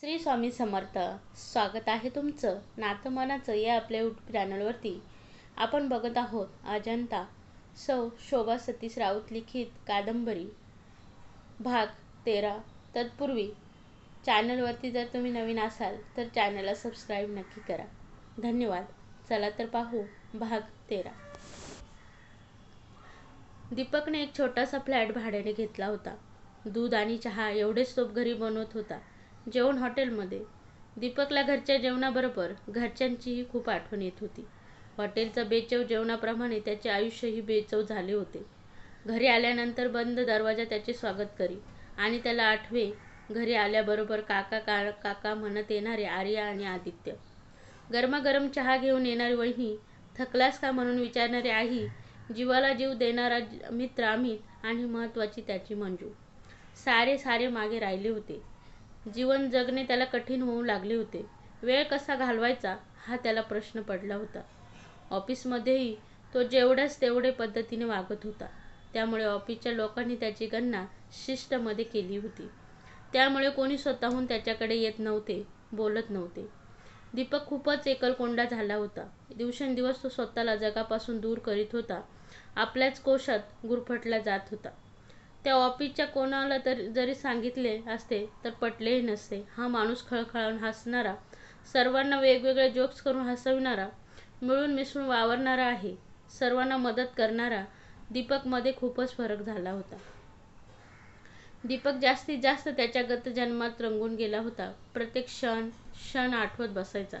श्री स्वामी समर्थ स्वागत आहे तुमचं नातं मनाचं या आपल्या यूट्यूब चॅनलवरती आपण बघत आहोत अजंता सौ शोभा सतीश राऊत लिखित कादंबरी. भाग तेरा तत्पूर्वी. चॅनलवरती जर तुम्ही नवीन असाल तर चॅनलला सबस्क्राईब नक्की करा. धन्यवाद. चला तर पाहू भाग तेरा. दीपकने एक छोटासा फ्लॅट भाड्याने घेतला होता. दूध आणि चहा एवढेच तो घरी बनवत होता. जेवण हॉटेलमध्ये. दीपकला घरच्या जेवणाबरोबर घरच्यांचीही खूप आठवण येत होती. हॉटेलचं बेचव जेवणाप्रमाणे त्याचे आयुष्यही बेचव झाले होते. घरी आल्यानंतर बंद दरवाजा त्याचे स्वागत करी आणि त्याला आठवे घरी आल्याबरोबर काका का काका म्हणत येणारे आर्या आणि आदित्य. गरमागरम चहा घेऊन येणारी वहिनी थकलास का म्हणून विचारणारी आई जीवाला जीव देणारा मित्र अमित आणि महत्त्वाची त्याची मंजू. सारे सारे मागे राहिले होते. जीवन जगणे त्याला कठीण होऊ लागले होते. वेळ कसा घालवायचा हा त्याला प्रश्न पडला होता. ऑफिसमध्येही तो जेवढ्याच तेवढे पद्धतीने वागत होता. त्यामुळे ऑफिसच्या लोकांनी त्याची गणना शिष्टमध्ये केली होती. त्यामुळे कोणी स्वतःहून त्याच्याकडे येत नव्हते बोलत नव्हते. दीपक खूपच एकलकोंडा झाला होता. दिवसेंदिवस तो स्वतःला जगापासून दूर करीत होता. आपल्याच कोशात गुरफटला जात होता. त्या ऑफिसच्या कोणाला तरी जरी सांगितले असते तर पटलेही नसते. हा माणूस खळखळून हसणारा सर्वांना वेगवेगळे जोक्स करून हसविणारा मिळून मिसळून वावरणारा आहे. सर्वांना मदत करणारा दीपकमध्ये खूपच फरक झाला होता. दीपक जास्तीत जास्त त्याच्या गत जन्मात रंगून गेला होता. प्रत्येक क्षण क्षण आठवत बसायचा.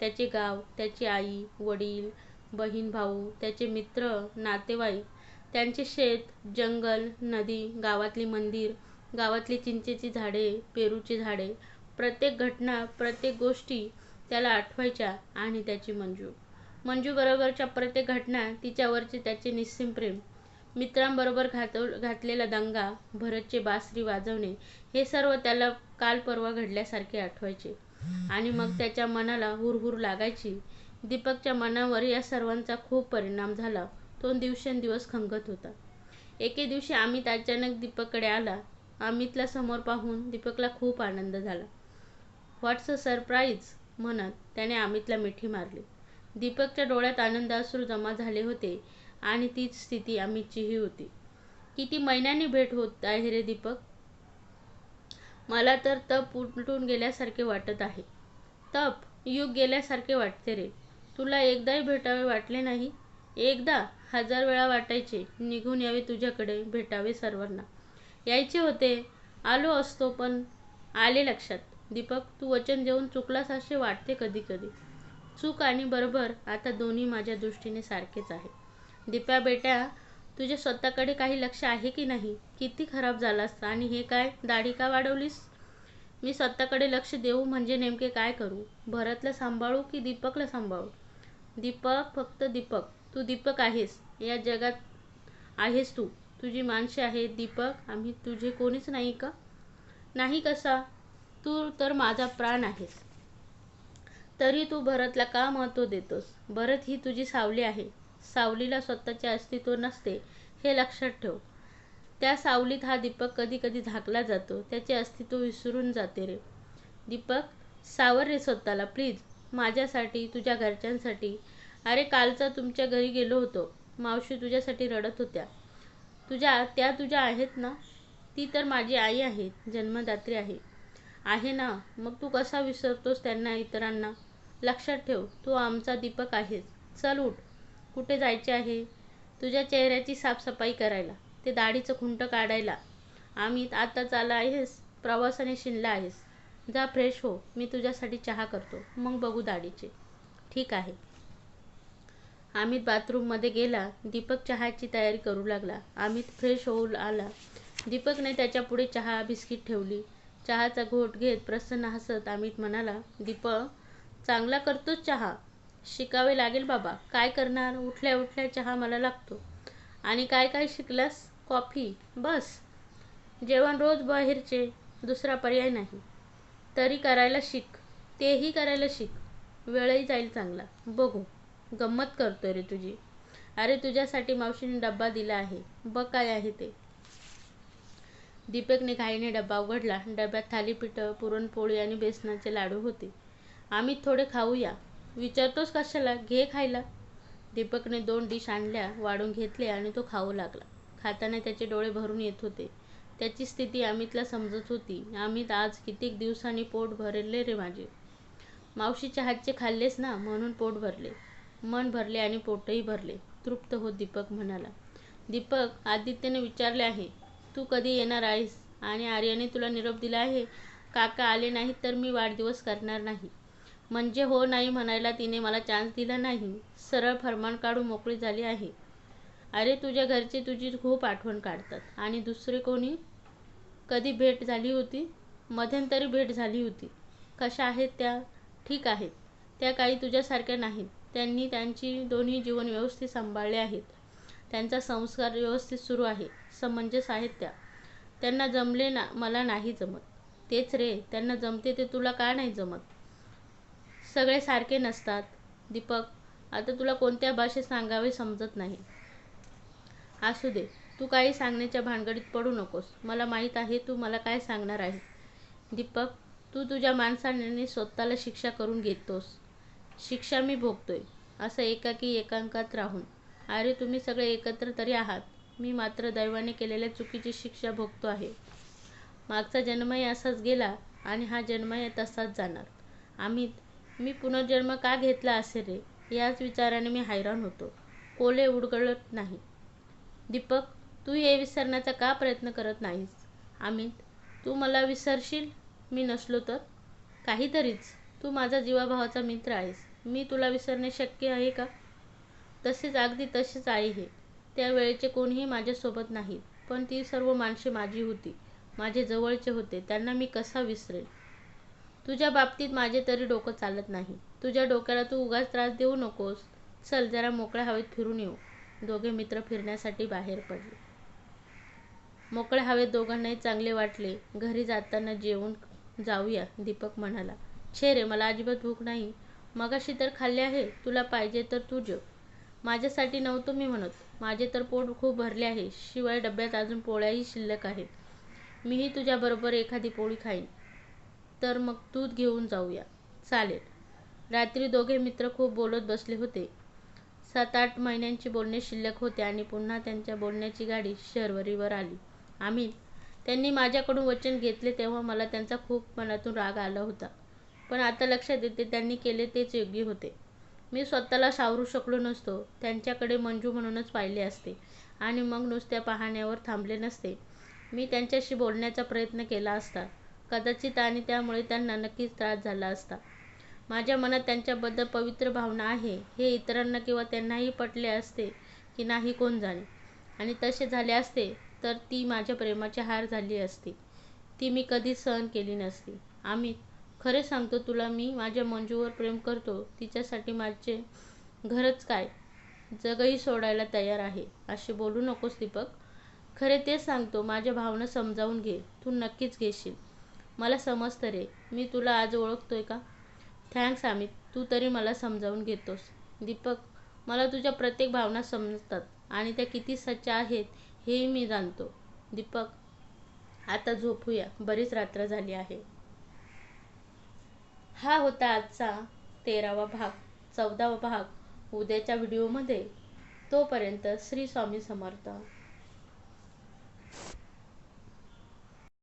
त्याचे गाव त्याची आई वडील बहीण भाऊ त्याचे मित्र नातेवाईक त्यांचे शेत जंगल नदी गावातली मंदिर गावातली चिंचेची झाडे पेरूची झाडे प्रत्येक घटना प्रत्येक गोष्टी त्याला आठवायच्या आणि त्याची मंजू. मंजूबरोबरच्या प्रत्येक घटना तिच्यावरचे त्याचे निस्सीम प्रेम. मित्रांबरोबर घातव घातलेला दंगा भरतचे बासरी वाजवणे हे सर्व त्याला काल परवा घडल्यासारखे आठवायचे. आणि मग त्याच्या मनाला हुरहुर लागायची. दीपकच्या मनावर या सर्वांचा खूप परिणाम झाला. तो दिवसेंदिवस खंगत होता. एके दिवशी अमित अचानक दीपककडे आला. अमितला समोर पाहून दीपकला खूप आनंद झाला. व्हॉट्स अ सरप्राईज म्हणत त्याने अमितला मिठी मारली. दीपकच्या डोळ्यात आनंद जमा झाले होते आणि तीच स्थिती अमितचीही होती. किती महिन्यांनी भेट होत आहे रे दीपक? मला तर तप उलटून गेल्यासारखे वाटत आहे. तप? युग गेल्यासारखे वाटते रे. तुला एकदाही भेटावे वाटले नाही? एकदा हजार वेळा वाटायचे निघून यावे तुझ्याकडे भेटावे सर्वांना. यायचे होते. आलो असतो पण आले लक्षात. दीपक तू वचन देऊन चुकलास असे वाटते कधी कधी चूक आणि बरोबर आता दोन्ही माझ्या दृष्टीने सारखेच आहे. दीपा बेटा तुझ्या स्वतःकडे काही लक्ष आहे की नाही? किती खराब झालास आणि हे काय? दाढी का वाढवलीस? मी स्वतःकडे लक्ष देऊ म्हणजे नेमके काय करू? भरतला सांभाळू की दीपकला सांभाळू? दीपक फक्त दीपक. तू दीपक आहेस. या जगात आहेस तू. तुझी माणसे आहेत दीपक. आम्ही तुझे कोणीच नाही का? नाही कसा? तू तर माझा प्राण आहेस. तरी तू भरतला का महत्त्व देतोस? भरत ही तुझी सावली आहे. सावलीला स्वतःचे अस्तित्व नसते हे लक्षात ठेव. त्या सावलीत हा दीपक कधी कधी झाकला जातो. त्याचे अस्तित्व विसरून जाते रे. दीपक सावर रे स्वतःला प्लीज माझ्यासाठी तुझ्या घरच्यांसाठी अरे कालचा तुमच्या घरी गेलो होतो. मावशी तुझ्यासाठी रडत होत्या. तुझ्या त्या तुझ्या आहेत ना? ती तर माझी आई आहे जन्मदात्री आहे. आहे ना? मग तू कसा विसरतोस त्यांना इतरांना? लक्षात ठेव तू आमचा दीपक आहेस. चल उठ. कुठे जायचे आहे? तुझ्या चेहऱ्याची साफसफाई करायला. ते दाढीचं खुंट काढायला. आम्ही आता आला आहेस प्रवासाने शिणला आहेस. जा फ्रेश हो मी तुझ्यासाठी चहा करतो. मग बघू दाढीचे. ठीक आहे. अमित बाथरूममध्ये गेला. दीपक चहाची तयारी करू लागला. अमित फ्रेश होऊन आला. दीपकने त्याच्यापुढे चहा बिस्किट ठेवली. चहाचा घोट घेत प्रसन्न हसत अमित म्हणाला दीपक चांगला करतोच चहा. शिकावे लागेल बाबा. काय करणार? उठल्या उठल्या चहा मला लागतो. आणि काय काय शिकलास? कॉफी? बस. जेवण रोज बाहेरचे. दुसरा पर्याय नाही. तरी करायला शिक. तेही करायला शिक. वेळही जाईल चांगला. बघू. गंमत करतोय रे तुझी. अरे तुझ्यासाठी मावशीने डब्बा दिला आहे. बघ काय आहे ते. दीपकने घाईने डब्बा उघडला. डब्यात थालीपीठं पुरणपोळी आणि बेसनाचे लाडू होते. आम्ही थोडे खाऊया. विचारतोस कशाला? घे खायला. दीपकने दोन डिश आणल्या वाढून घेतले आणि तो खाऊ लागला. खाताना त्याचे डोळे भरून येत होते. त्याची स्थिती अमितला समजत होती. अमित आज कितीक दिवसांनी पोट भरले रे माझे? मावशीच्या हातचे खाल्लेस ना? म्हणून पोट भरले. मन भरले आणि पोटही भरले. तृप्त होत दीपक म्हणाला. दीपक आदित्यने विचारले आहे तू कधी येणार आहेस? आणि आर्याने तुला निरोप दिला आहे? काका आले नाहीत तर मी वाढदिवस करणार नाही. म्हणजे हो नाही म्हणायला तिने मला चान्स दिला नाही. सरळ फरमान काढून मोकळी झाली आहे. अरे तुझ्या घरचे तुझी खूप आठवण काढतात. आणि दुसरे कोणी? कधी भेट झाली होती? मध्यंतरी भेट झाली होती. कशा आहेत त्या? ठीक आहेत. त्या काही तुझ्यासारख्या नाहीत. त्यांनी त्यांची दोन्ही जीवन व्यवस्थित सांभाळले आहेत. त्यांचा संस्कार व्यवस्थित सुरू आहे. समंजस आहेत त्या. त्यांना जमले ना मला नाही जमत. तेच रे त्यांना जमते ते तुला का नाही जमत? सगळे सारखे नसतात. दीपक आता तुला कोणत्या भाषेत सांगावे समजत नाही. असू दे तू काही सांगण्याच्या भानगडीत पडू नकोस. मला माहीत आहे तू मला काय सांगणार आहे. दीपक तू तुझ्या माणसाने स्वतःला शिक्षा करून घेतोस. शिक्षा मी भोगतोय. असं एकाकी एकांकात राहून. अरे तुम्ही सगळे एकत्र तरी आहात. मी मात्र दैवाने केलेल्या चुकीची शिक्षा भोगतो आहे. मागचा जन्मही असाच गेला आणि हा जन्मही तसाच जाणार. अमित मी पुनर्जन्म का घेतला असे रे? याच विचाराने मी हैराण होतो. कोले उडगळत नाही. दीपक तू हे विसरण्याचा का प्रयत्न करत नाहीस? अमित तू मला विसरशील? मी नसलो तर? काहीतरीच. तू माझा जीवाभावाचा मित्र आहेस. मी तुला विसरणे शक्य आहे का? तसेच अगदी तसेच आहे हे. त्यावेळेचे कोणीही माझ्यासोबत नाही. पण ती सर्व माणसे माझी होती. माझे जवळचे होते. त्यांना मी कसा विसरेल तुझ्या बाबतीत माझे तरी डोकं चालत नाही. तुझ्या डोक्याला तू उगाच त्रास देऊ नकोस. चल जरा मोकळ्या हवेत फिरून येऊ. दोघे मित्र फिरण्यासाठी बाहेर पडले. मोकळ्या हवेत दोघांनाही चांगले वाटले. घरी जाताना जेवून जाऊया दीपक म्हणाला. छे रे मला अजिबात भूक नाही. मगाशी तर खाल्ले आहे तुला पाहिजे तर तू जेव. माझ्यासाठी नव्हतं मी म्हणत. माझे तर पोट खूप भरले आहे शिवाय डब्यात अजून पोळ्याही शिल्लक आहेत. मीही तुझ्याबरोबर एखादी पोळी खाईन. तर मग दूध घेऊन जाऊया. चालेल. रात्री दोघे मित्र खूप बोलत बसले होते. सात आठ महिन्यांची बोलणे शिल्लक होते आणि पुन्हा त्यांच्या बोलण्याची गाडी शर्वरीवर आली. आम्ही त्यांनी माझ्याकडून वचन घेतले तेव्हा मला त्यांचा खूप मनातून राग आला होता. पण आता लक्षात येते त्यांनी केले तेच योग्य होते. मी स्वतःला सावरू शकलो नसतो त्यांच्याकडे मंजू म्हणूनच पाहिले असते आणि मग नुसत्या पाहण्यावर थांबले नसते. मी त्यांच्याशी बोलण्याचा प्रयत्न केला असता. कदाचित आणि त्यामुळे त्यांना नक्कीच त्रास झाला असता. माझ्या मनात त्यांच्याबद्दल पवित्र भावना आहे. हे इतरांना किंवा त्यांनाही पटले असते की नाही कोण जाणे. आणि तसे झाले असते तर ती माझ्या प्रेमाची हार झाली असती. ती मी कधीच सहन केली नसती. आम्ही खरे सांगतो तुला मी माझ्या मंजूवर प्रेम करतो. तिच्यासाठी माझे घरच काय? जगही सोडायला तयार आहे. असे बोलू नकोस दीपक. खरे तेच सांगतो माझ्या भावना समजावून घे. तू नक्कीच घेशील. मला समजतं रे. मी तुला आज ओळखतोय का? थँक्स अमित. तू तरी मला समजावून घेतोस. दीपक मला तुझ्या प्रत्येक भावना समजतात आणि त्या किती सच्च्या आहेत हेही मी जाणतो. दीपक आता झोपूया. बरीच रात्र झाली आहे. हा होता आजचा तेरावा भाग चौदावा भाग. उद्याच्या व्हिडिओमध्ये तोपर्यंत श्री स्वामी समर्थ.